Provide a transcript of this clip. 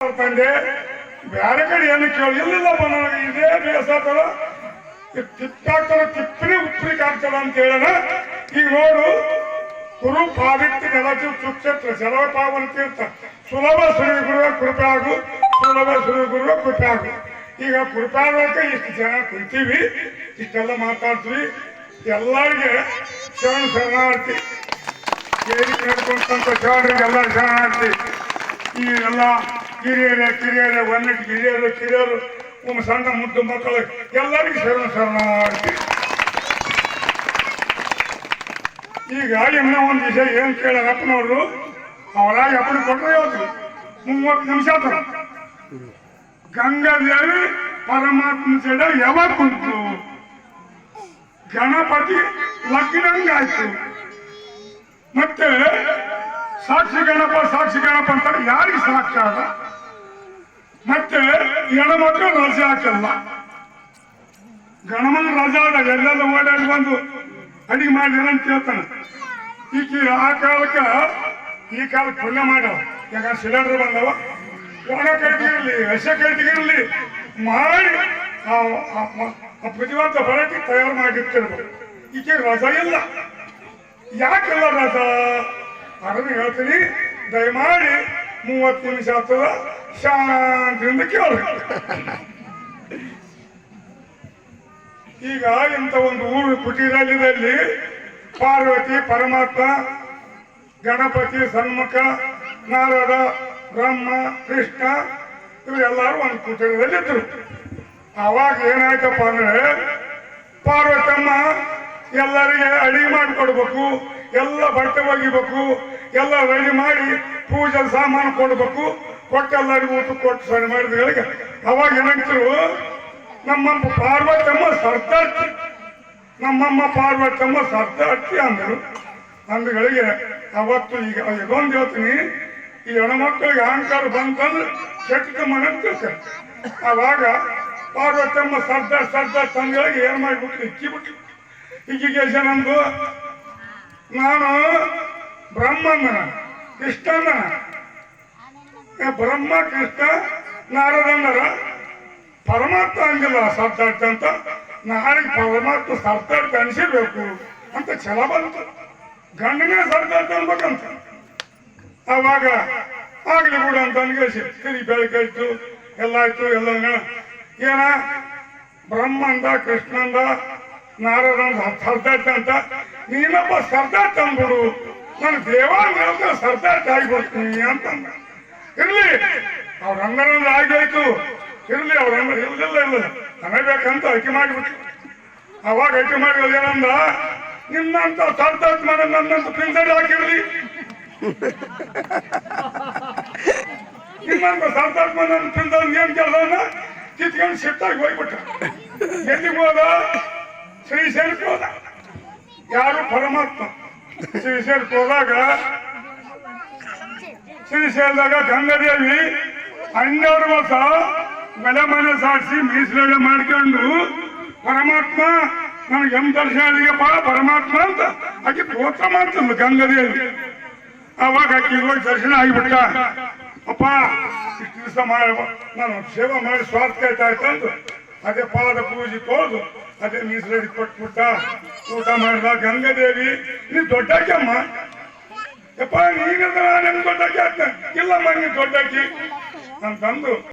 ತಂದೆ, ಬ್ಯಾರೆ ಕಡೆ ಏನು ಕೇಳಿ ಇಲ್ಲಿಲ್ಲಪ್ಪ ನನಗೆ ಇದೇ ಬೇಸ ತಿಪ್ಪಾಕ್ತಾರ ತಿಪ್ಪಿನಿ ಉಪ್ಪಿಗೆ ಆಗ್ತದ ಅಂತ ಹೇಳೋಣ. ಈಗ ನೋಡು, ಕುರು ಪಾವಿತ್ಯ ನೆಲಚು ಸುಕ್ಷೇತ್ರ ಜಲವ ಪಾವನ ತೀರ್ಥ ಸುಲಭ ಸುರಿ ಗುರುವ ಕೃಪೆ ಆಗು, ಸುಲಭ ಸುರಿ ಗುರುವ ಕೃಪೆ ಆಗು. ಈಗ ಕೃಪೆ ಆಗೋಕೆ ಇಷ್ಟು ಜನ ಕುಂತೀವಿ, ಇಷ್ಟೆಲ್ಲ ಮಾತಾಡ್ತೀವಿ. ಎಲ್ಲರಿಗೆ ಶರಣ ಶರಣಾರ್ಥಿ. ಕೇಳಿ ಕೇಳ್ಕೊಂತ ಶರಣರಿಗೆಲ್ಲ ಶರಣಾರ್ಥಿ. ಈ ಎಲ್ಲ ಹಿರಿಯರೇ ಕಿರಿಯರೇ ಒಂದಿಟ್ಟು ಹಿರಿಯರು ಕಿರಿಯರು ಒಮ್ಮೆ ಸಣ್ಣ ಮುದ್ದು ಮಕ್ಕಳು, ಎಲ್ಲರಿಗೂ ಶರಣ ಶರಣಾರ್ಥಿ ಈಗ ಇನ್ನೂ ಒಂದು ವಿಷಯ ಏನ್ ಕೇಳಾರಪ್ಪನವರು ಅವರ ಎಪ್ಪಡಿ ಕೊಟ್ಟರೆ ಹೇಳ್ತೀವಿ ಮೂವತ್ತು ನಿಮಿಷ ಗಂಗಾ ಗಂಗಾದೇವಿ ಪರಮಾತ್ಮ ಜಡ ಯಾವಾಗ ಕುಂತು? ಗಣಪತಿ ಲಗ್ನಂಗಾಯ್ತು ಮತ್ತೆ ಸಾಕ್ಷಿ ಗಣಪ ಸಾಕ್ಷಿ ಗಣಪ ಅಂತಾರೆ. ಯಾರಿಗೆ ಸಾಕ್ಷಿ ಆಗ? ಮತ್ತೆ ಹೆಣ್ಮಕ್ಳು ರಜೆ ಹಾಕಲ್ಲ. ಗಣಮನ ರಜಾ ಆದಾಗ ಎಲ್ಲೆಲ್ಲ ಓಡಾಡಿ ಬಂದು ಅಡಿಗೆ ಮಾಡಿ ಅಂತ ಹೇಳ್ತಾನೆ ಈಕಿ ಆ ಕಾಲಕ್ಕೆ, ಈ ಕಾಲಕ್ಕೆ ಪುಣ್ಯ ಮಾಡವ ಯಾಕ ಸಿಲಿಂಡರ್ ಬಂದವ. ಒಣ ಕೈಟಿಗಿರ್ಲಿ ಹೆಸ ಕೈಟಿಗಿರ್ಲಿ ಮಾಡಿ ಆ ಬಳಕೆ ಬುದ್ಧಿವಂತ ಬರಕ್ಕೆ ತಯಾರು ಮಾಡಿರ್ತಿರ್ಬೇಕು ಈಕೆ ರಜಾ ಇಲ್ಲ. ಯಾಕೆಲ್ಲ ರಜ? ಅದನ್ನು ಹೇಳ್ತೀನಿ, ದಯಮಾಡಿ ಮೂವತ್ತು ನಿಮಿಷ ಆಗ್ತದ ಶಾಂತಿಯಿಂದ ಕೇಳಿ. ಈಗ ಇಂಥ ಒಂದು ಊರು ಕುಟೀರಲ್ಲಿದಲ್ಲಿ ಪಾರ್ವತಿ, ಪರಮಾತ್ಮ, ಗಣಪತಿ, ಸನ್ಮುಖ, ನಾರದ, ಬ್ರಹ್ಮ, ಕೃಷ್ಣ, ಇವರೆಲ್ಲರೂ ಒಂದು ಕುಟೀರದಲ್ಲಿ ಇದ್ರು ಅವಾಗ ಏನಾಯ್ತಪ್ಪ ಅಂದ್ರೆ ಪಾರ್ವತಮ್ಮ ಎಲ್ಲರಿಗೆ ಅಡಿಗೆ ಮಾಡಿಕೊಡ್ಬೇಕು, ಎಲ್ಲ ಬಟ್ಟೆ ಒಗಿಬೇಕು, ಎಲ್ಲ ರೆಡಿ ಮಾಡಿ ಪೂಜೆ ಸಾಮಾನು ಕೊಡ್ಬೇಕು ಕೊಟ್ಟು ಎಲ್ಲರಿಗೂ ಊಟ ಕೊಟ್ಟು ಸರಿ ಮಾಡಿದಗಳಿಗೆ ಅವಾಗ ಏನಂತರು, ನಮ್ಮಮ್ಮ ಪಾರ್ವತಮ್ಮ ಸರ್ದಾರ್ತಿ, ನಮ್ಮಮ್ಮ ಪಾರ್ವತಮ್ಮ ಸರ್ದಾರ್ತಿ ಅಂದರು. ಅಂದಗಳಿಗೆ ಅವತ್ತು ಈಗ, ಇದೊಂದು ಹೇಳ್ತೀನಿ, ಈ ಹೆಣ್ಮಕ್ಳಿಗೆ ಅಹಂಕಾರ ಬಂತಂದ್ರೆ ಕೆಟ್ಟ ಮನೆ ತಿಳ್ತಾರೆ ಅವಾಗ ಪಾರ್ವತಮ್ಮ ಸರ್ದಾರ್ ಸರ್ದಾರ್ ತಂದೆಗಳಿಗೆ ಏನ್ ಮಾಡಿಬಿಟ್ರು ಇಕ್ಕಿಬಿಟ್ರು ಈಗೀಗ ನಮ್ದು ನಾನು ಬ್ರಹ್ಮಂದನ ಕೃಷ್ಣಂದನ ಬ್ರಹ್ಮ, ಕೃಷ್ಣ ನಾರದಂದರ ಪರಮಾತ್ಮ ಅಂಗಿಲ್ಲ ಸರ್ದಾರ್ಥ ಅಂತ ನಾಳೆಗೆ ಪರಮಾತ್ಮ ಸರ್ದಾರ್ಥ ಅನಿಸಿರ್ಬೇಕು ಅಂತ ಛಲ ಬಂತು. ಗಂಡನೇ ಸರ್ದಾರ್ಥ ಅನ್ಬೇಕಂತ. ಅವಾಗ ಆಗ್ಲಿ ಬಿಡು ಅಂತ ಅನ್ಗೇಸಿ. ತಿರುಗಿ ಬೆಳಕಾಯ್ತು ಎಲ್ಲ ಆಯ್ತು, ಎಲ್ಲ ಏನ? ಬ್ರಹ್ಮಂದ, ಕೃಷ್ಣಂದ ನಾರದಂದ ಸರ್ದಾರ್ಥ ಅಂತ. ನೀನೊಬ್ಬ ಸರ್ದಾರ್ ಅಂದ್ಬಿಡು ನಾನು ದೇವಾಲಯ ಆಗಿ ಆಗಿಬಿಡ್ತೀನಿ ಅಂತಂದ ಇರ್ಲಿ. ಅವ್ರ ಅಂಗರಂದ್ರೆ ಆಗೋಯ್ತು ಇರ್ಲಿ, ಅವ್ರ ಅಂಗ ಇರ್ಲಿಲ್ಲ ಇಲ್ಲ ನನಗೆ ಬೇಕಂತ ಆಯ್ಕೆ ಮಾಡಿಬಿಟ್ರು. ಅವಾಗ ಆಯ್ಕೆ ಮಾಡಿ ಏನಂದ? ನಿನ್ನಂತ ಸರ್ದಾರ್ ಮಾಡಿ ನನ್ನಂತ ಪಿಂಜಡಿ ಹಾಕಿರ್ಲಿ. ನಿನ್ನಂತ ಸರ್ದಾರ್ಥ ಮಾಡಿ ನನ್ನ ಪಿಂಜಡಿ ಏನ್ ಕೆಲಸ ಕಿತ್ಕೊಂಡು ಶಿಫ್ಟಾಗಿ ಹೋಗ್ಬಿಟ್ಟ ಎಲ್ಲಿಗೆ ಹೋದ? ಶ್ರೀಶೈಲಕ್ಕೆ ಹೋದ ಯಾರು ಪರಮಾತ್ಮ? ಶ್ರೀಶೈಲಕ್ಕೆ ಹೋದಾಗ ಶ್ರೀಶೈಲದಾಗ ಗಂಗಾದೇವಿ ಹನ್ನೆರಡು ವರ್ಷ ಬೆಲೆ ಮನೆ ಸಾರಿಸಿ ಮೀಸಲೇ ಮಾಡ್ಕೊಂಡು, ಪರಮಾತ್ಮ, ನನಗೆ ಎಂ ಆಗಿಯಪ್ಪ ಪರಮಾತ್ಮ ಅಂತ ಆಕೆ ಸ್ತೋತ್ರ ಮಾಡ್ತಲ್ಲ ಗಂಗಾದೇವಿ. ಅವಾಗ ಆಕೆ ಹೋಗಿ ದರ್ಶನ ಆಗಿಬಿಟ್ಟ. ಅಪ್ಪ, ಇಷ್ಟು ದಿವಸ ಮಾಡಿ, ನಾನು ಸೇವಾ ಮಾಡಿ ಸ್ವಾರ್ಥ ಆಯ್ತು ಅಂತ ಅದೇ ಪಾದ ಪೂಜೆ ತೋರ್ದು ಅದೇ ಮೀಸಲಡಿ ಕೊಟ್ಬಿಟ್ಟ. ಊಟ ಮಾಡಿದ ಗಂಗಾದೇವಿ, ನೀ ದೊಡ್ಡಕ್ಕಮ್ಮ ಯಪ್ಪ ನೀನಿಂದ ನಾನು ದೊಡ್ಡಾಕಿ ಆದ್ನ ಇಲ್ಲಮ್ಮ ನೀ ದೊಡ್ಡಕ್ಕಿ ಅಂತಂದು